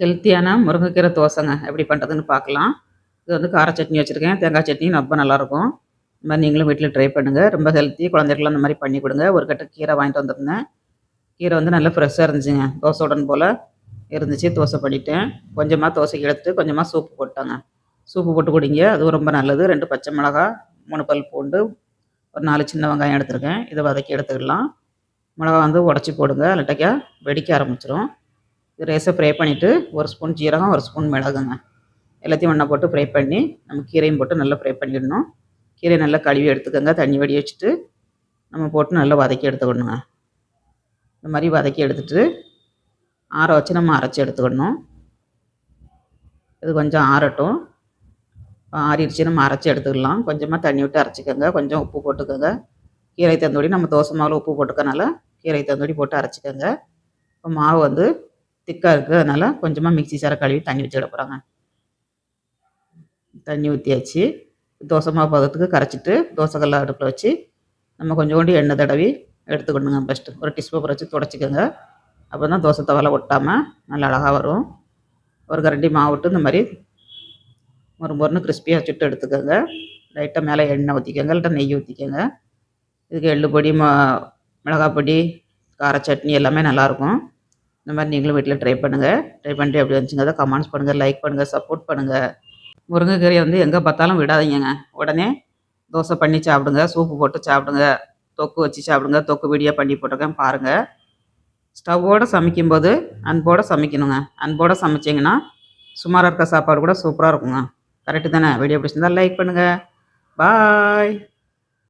ஹெல்த்தியான முருங்கைக்கீரை தோசைங்க. எப்படி பண்ணுறதுன்னு பார்க்கலாம். இது வந்து கார சட்னி வச்சுருக்கேன். தேங்காய் சட்னி ரொம்ப நல்லாயிருக்கும். இந்த மாதிரி நீங்களும் வீட்டில் ட்ரை பண்ணுங்கள் ரொம்ப ஹெல்த்தி குழந்தைகளும் அந்த மாதிரி பண்ணி கொடுங்க. ஒரு கட்டு கீரை வாங்கிட்டு வந்திருந்தேன். கீரை வந்து நல்லா ஃப்ரெஷ்ஷாக இருந்துச்சுங்க. தோசை உடன் போல் இருந்துச்சு. தோசை பண்ணிட்டேன். கொஞ்சமாக தோசைக்கு எடுத்துட்டு கொஞ்சமாக சூப்பு போட்டாங்க. சூப்பு போட்டு குடிங்க. அதுவும் ரொம்ப நல்லது. ரெண்டு பச்சை மிளகா மூணு பல் பூண்டு ஒரு நாலு சின்ன வெங்காயம் எடுத்துருக்கேன். இதை வதக்கி எடுத்துக்கலாம். மிளகா வந்து உடச்சி போடுங்க. இல்லாட்டிக்கா வெடிக்க ஆரம்பிச்சிடும் இது ரேஸை ஃப்ரை பண்ணிவிட்டு ஒரு ஸ்பூன் ஜீரகம் ஒரு ஸ்பூன் மிளகுங்க. எல்லாத்தையும் ஒன்றா போட்டு ஃப்ரை பண்ணி நம்ம கீரையும் போட்டு நல்லா ஃப்ரை பண்ணிடணும். கீரையை நல்லா கழுவி எடுத்துக்கோங்க. தண்ணி வடி வச்சுட்டு நம்ம போட்டு நல்லா வதக்கி எடுத்துக்கணுங்க. இந்த மாதிரி வதக்கி எடுத்துட்டு ஆற வச்சு நம்ம அரைச்சி எடுத்துக்கணும். இது கொஞ்சம் ஆறட்டும். ஆறிடுச்சு நம்ம அரைச்சி எடுத்துக்கலாம். கொஞ்சமாக தண்ணி விட்டு அரைச்சிக்கோங்க. கொஞ்சம் உப்பு போட்டுக்கோங்க. கீரை தந்தோடி நம்ம தோசை மாவில் உப்பு போட்டுக்கனால கீரை தந்தோடி போட்டு அரைச்சிக்கோங்க. இப்போ மாவு வந்து திக்காக இருக்குது அதனால் கொஞ்சமாக மிக்சி சாரை கழுவி தண்ணி வச்சு விட போகிறாங்க தண்ணி ஊற்றியாச்சு தோசை மாவு பதத்துக்கு கரைச்சிட்டு தோசைக்கல்ல அடுப்பில் வச்சு நம்ம கொஞ்சோண்டு எண்ணெய் தடவி எடுத்துக்கணுங்க ஃபஸ்ட்டு ஒரு டிஷ் பேப்பர் வச்சு துடைச்சிக்கோங்க. அப்போ தான் தோசை தவலை ஒட்டாமல் நல்லா அழகாக வரும். ஒரு கரண்டி மாவு விட்டு இந்த மாதிரி ஒரு மொறுன்னு கிறிஸ்பியாக சுட்டு எடுத்துக்கோங்க. லைட்டாக மேலே எண்ணெய் ஊற்றிக்கோங்க இல்லைட்டா நெய் ஊற்றிக்கோங்க இதுக்கு எள்ளு பொடி ம மிளகாய் பொடி கார சட்னி எல்லாமே நல்லாயிருக்கும் இந்த மாதிரி நீங்களும் வீட்டில் ட்ரை பண்ணுங்கள் ட்ரை பண்ணிட்டு எப்படி வந்துச்சுங்க அதை கமெண்ட்ஸ் பண்ணுங்கள் லைக் பண்ணுங்கள் சப்போர்ட் பண்ணுங்கள் முருங்கைக்கீரையை வந்து எங்கே பார்த்தாலும் விடாதீங்கங்க. உடனே தோசை பண்ணி சாப்பிடுங்க சூப்பு போட்டு சாப்பிடுங்க தொக்கு வச்சு சாப்பிடுங்க தொக்கு வீடியோ பண்ணி போட்டிருக்கேன் பாருங்கள் ஸ்டவ்வோடு சமைக்கும்போது அன்போடு சமைக்கணுங்க. அன்போடு சமைச்சிங்கன்னா சுமாராக இருக்க சாப்பாடு கூட சூப்பராக இருக்குங்க. கரெக்டு தானே? வீடியோ பிடிச்சிருந்தா லைக் பண்ணுங்கள் பாய்